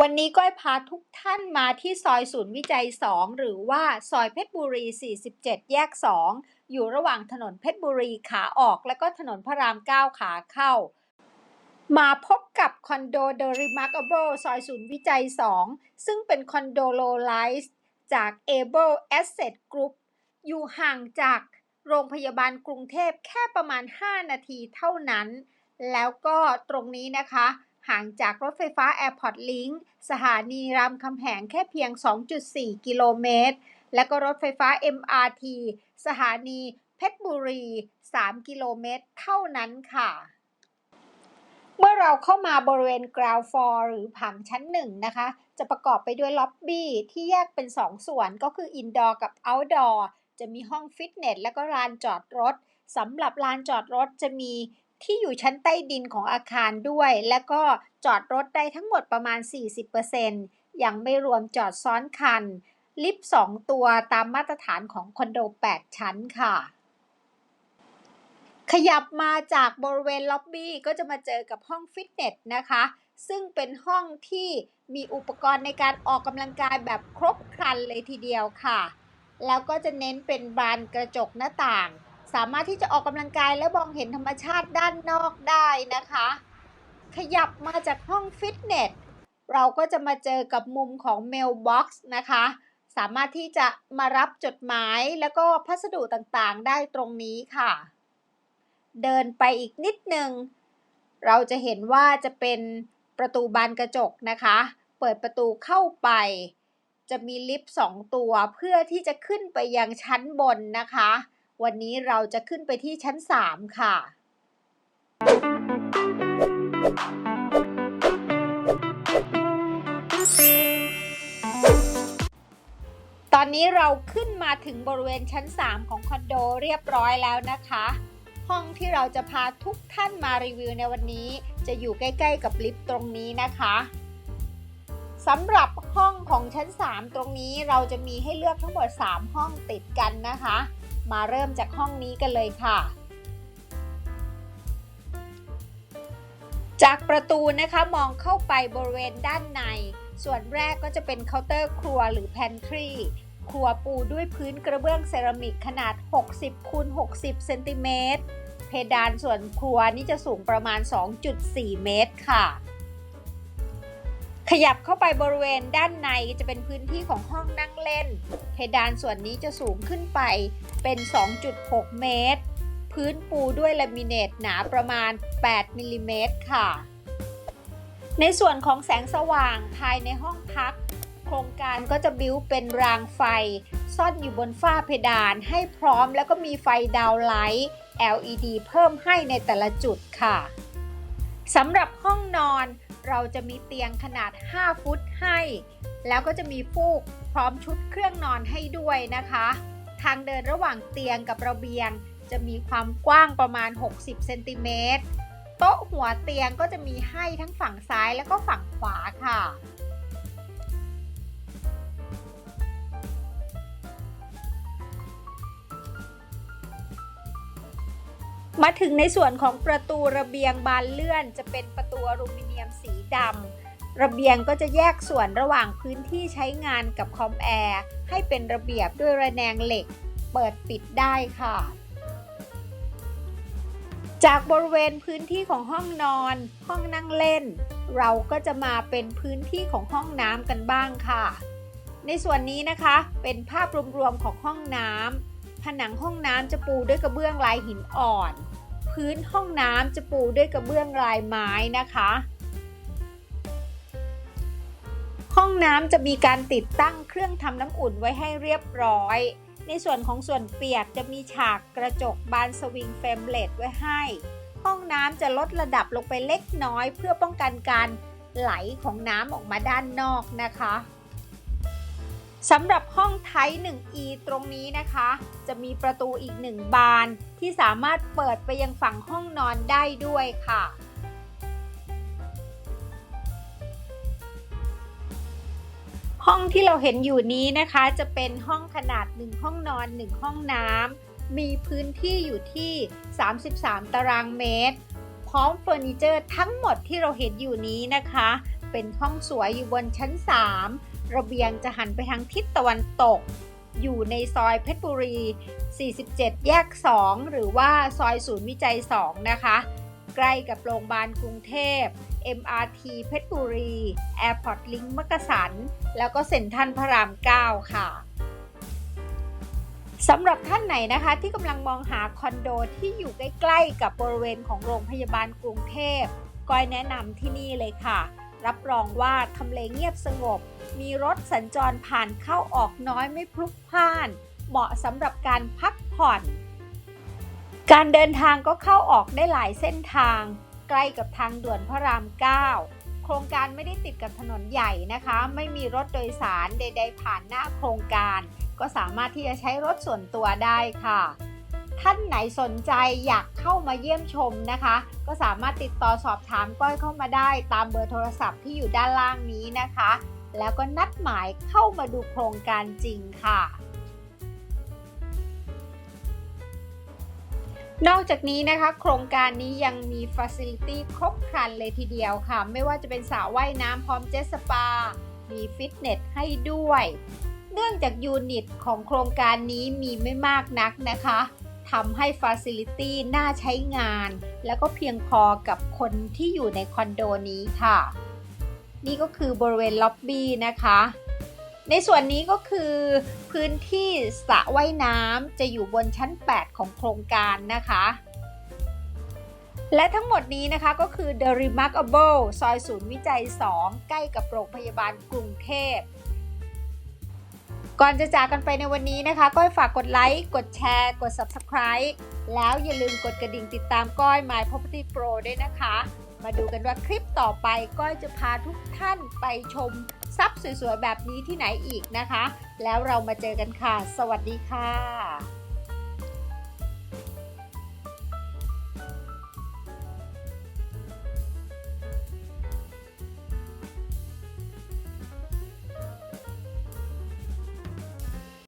วันนี้ก้อยพาทุกท่านมาที่ซอยศูนย์วิจัย 2 หรือว่าซอยเพชรบุรี 47 แยก 2 อยู่ระหว่างถนนเพชรบุรีขาออก และก็ถนนพระราม 9 ขาเข้า มาพบกับคอนโด The Remarkable ซอยศูนย์วิจัย 2 ซึ่งเป็นคอนโดโลไลซ์จาก Able Asset Group อยู่ห่างจากโรงพยาบาลกรุงเทพแค่ประมาณ 5 นาทีเท่านั้น แล้วก็ตรงนี้นะคะ ห่างจากรถไฟฟ้า Airport Link สถานีรามคำแหงแค่เพียง 2.4 กิโลเมตร และก็รถไฟฟ้า MRT สถานีเพชรบุรี 3 กิโลเมตรเท่านั้นค่ะ เมื่อเราเข้ามาบริเวณ ground floor หรือผังชั้นหนึ่งนะคะ จะประกอบไปด้วยล็อบบี้ที่แยกเป็น 2ส่วนก็คือ indoor กับ outdoor จะมีห้องฟิตเนสและก็ลานจอดรถสำหรับลานจอดรถจะมี ที่อยู่ชั้นใต้ดินของอาคารด้วย และก็จอดรถได้ทั้งหมดประมาณ 40%ยังไม่รวมจอดซ้อนคัน ลิฟต์ 2 ตัวตามมาตรฐานของคอนโด 8 ชั้นค่ะขยับมาจากบริเวณล็อบบี้ก็จะมาเจอกับห้องฟิตเนสนะคะ ซึ่งเป็นห้องที่มีอุปกรณ์ในการออกกำลังกายแบบครบครันเลยทีเดียวค่ะ แล้วก็จะเน้นเป็นบานกระจกหน้าต่าง สามารถที่จะออกกำลังกายและมองเห็นธรรมชาติด้านนอกได้นะคะ ขยับมาจากห้องฟิตเนสเราก็จะมาเจอกับมุมของเมลบ็อกซ์นะคะ สามารถที่จะมารับจดหมายแล้วก็พัสดุต่างๆ ได้ตรงนี้ค่ะ เดินไปอีกนิดนึง เราจะเห็นว่าจะเป็นประตูบานกระจกนะคะ เปิดประตูเข้าไป จะมีลิฟต์สองตัวเพื่อที่จะขึ้นไปยังชั้นบนนะคะ วันนี้เราจะขึ้นไปที่ชั้น 3 ค่ะ ตอนนี้เราขึ้นมาถึงบริเวณชั้น 3 ของคอนโดเรียบร้อยแล้วนะคะ ห้องที่เราจะพาทุกท่านมารีวิวในวันนี้ จะอยู่ใกล้ ๆ กับลิฟต์ตรงนี้นะคะสำหรับห้องของชั้น 3 ตรงนี้เราจะมีให้เลือกทั้งหมด 3 ห้องติดกันนะคะ มาเริ่มจากห้องนี้กันเลยค่ะ จากประตูนะคะมองเข้าไปบริเวณด้านใน ส่วนแรกก็จะเป็นเคาน์เตอร์ครัวหรือ pantry ครัวปูด้วยพื้นกระเบื้องเซรามิกขนาด 60คูณ60เซนติเมตรเพดานส่วนครัวนี่จะสูงประมาณ 2.4 เมตรค่ะ ขยับเข้าไปบริเวณด้านในจะเป็นพื้นที่ของห้องนั่งเล่น เพดานส่วนนี้จะสูงขึ้นไปเป็น 2.6 เมตร พื้นปูด้วยลามิเนตหนาประมาณ 8 มิลลิเมตรค่ะ ในส่วนของแสงสว่างภายในห้องพัก โครงการก็จะบิ้วเป็นรางไฟ ซ่อนอยู่บนฝ้าเพดานให้พร้อมแล้วก็มีไฟดาวไลท์ LED เพิ่มให้ในแต่ละจุดค่ะ สำหรับห้องนอนเราจะมีเตียงขนาด 5 ฟุตให้ แล้วก็จะมีฟูกพร้อมชุดเครื่องนอนให้ด้วยนะคะ ทางเดินระหว่างเตียงกับระเบียง จะมีความกว้างประมาณ 60 เซนติเมตร โต๊ะหัวเตียงก็จะมีให้ทั้งฝั่งซ้ายแล้วก็ฝั่งขวาค่ะ มาถึงในส่วนของประตูระเบียงบานเลื่อน จะเป็นประตูอลูมิเนียมสีดำระเบียงก็จะแยกส่วนระหว่างพื้นที่ใช้งานกับคอมแอร์ให้เป็นระเบียบด้วยระแนงเหล็ก เปิดปิดได้ค่ะ จากบริเวณพื้นที่ของห้องนอน ห้องนั่งเล่น เราก็จะมาเป็นพื้นที่ของห้องน้ำกันบ้างค่ะ ในส่วนนี้นะคะเป็นภาพรวมๆของห้องน้ำ ผนังห้องน้ำจะปูด้วยกระเบื้องลายหินอ่อน พื้นห้องน้ำจะปูด้วยกระเบื้องลายไม้นะคะ ห้องน้ำจะมีการติดตั้งเครื่องทำน้ำอุ่นไว้ให้เรียบร้อย ในส่วนของส่วนเปียกจะมีฉากกระจกบานสวิงเฟรมเลดไว้ให้ ห้องน้ำจะลดระดับลงไปเล็กน้อย เพื่อป้องกันการไหลของน้ำออกมาด้านนอกนะคะ สำหรับห้องไทป์ 1E ตรงนี้นะคะ จะมีประตูอีกหนึ่งบานที่สามารถเปิดไปยังฝั่งห้องนอนได้ด้วยค่ะ ห้องที่เราเห็นอยู่นี้นะคะจะเป็นห้องขนาด 1 ห้องนอน 1 ห้องน้ำมีพื้นที่อยู่ที่ 33 ตารางเมตร พร้อมเฟอร์นิเจอร์ทั้งหมดที่เราเห็นอยู่นี้นะคะ เป็นห้องสวยอยู่บนชั้น 3 ระเบียงจะหันไปทางทิศตะวันตก อยู่ในซอยเพชรบุรี 47 แยก 2 หรือว่าซอยศูนย์วิจัย 2 นะคะ ใกล้กับโรงพยาบาลกรุงเทพ MRT เพชรบุรี Airport Link มักกะสัน แล้วก็เซ็นทรัลพระราม 9 ค่ะสำหรับท่านไหนนะคะที่กำลังมองหาคอนโดที่อยู่ใกล้ๆกับบริเวณของโรงพยาบาลกรุงเทพก้อยแนะนำที่นี่เลยค่ะ รับรองว่าทำเลเงียบสงบ มีรถสัญจรผ่านเข้าออกน้อยไม่พลุกพล่าน เหมาะสำหรับการพักผ่อน การเดินทางก็เข้าออกได้หลายเส้นทาง ใกล้กับทางด่วนพระราม 9 โครงการไม่ได้ติดกับถนนใหญ่นะคะ ไม่มีรถโดยสารใด ๆ ผ่านหน้าโครงการ ก็สามารถที่จะใช้รถส่วนตัวได้ค่ะท่านไหนสนใจอยากเข้ามาเยี่ยมชมนะคะ ก็สามารถติดต่อสอบถามก้อยเข้ามาได้ตามเบอร์โทรศัพท์ที่อยู่ด้านล่างนี้นะคะ แล้วก็นัดหมายเข้ามาดูโครงการจริงค่ะ นอกจากนี้นะคะ โครงการนี้ยังมีฟ a ซิลิตี้ครบครันเลยทีเดียวค่ะ ไม่ว่าจะเป็นสระว่ายน้ำพร้อมเจ็ตสปา มีฟิตเนสให้ด้วย เนื่องจากยูนิตของโครงการนี้มีไม่มากนักนะคะทำให้ฟ a ซิลิตี้น่าใช้งาน แล้วก็เพียงพอกับคนที่อยู่ในคอนโดนี้ค่ะ นี่ก็คือบริเวณล็อบบี้นะคะ ในส่วนนี้ก็คือพื้นที่สระว่ายน้ำจะอยู่บนชั้น 8 ของโครงการนะคะ และทั้งหมดนี้นะคะก็คือ The Remarkable ซอยศูนย์วิจัย 2 ใกล้กับโรงพยาบาลกรุงเทพก่อนจะจากกันไปในวันนี้นะคะ ก้อยฝากกดไลค์ กดแชร์ กด Subscribe แล้วอย่าลืมกดกระดิ่งติดตามก้อย My Property Pro ด้วยนะคะ มาดูกันว่าคลิปต่อไปก้อยจะพาทุกท่านไปชมทรัพย์สวยๆ แบบนี้ที่ไหนอีกนะคะ แล้วเรามาเจอกันค่ะ สวัสดีค่ะ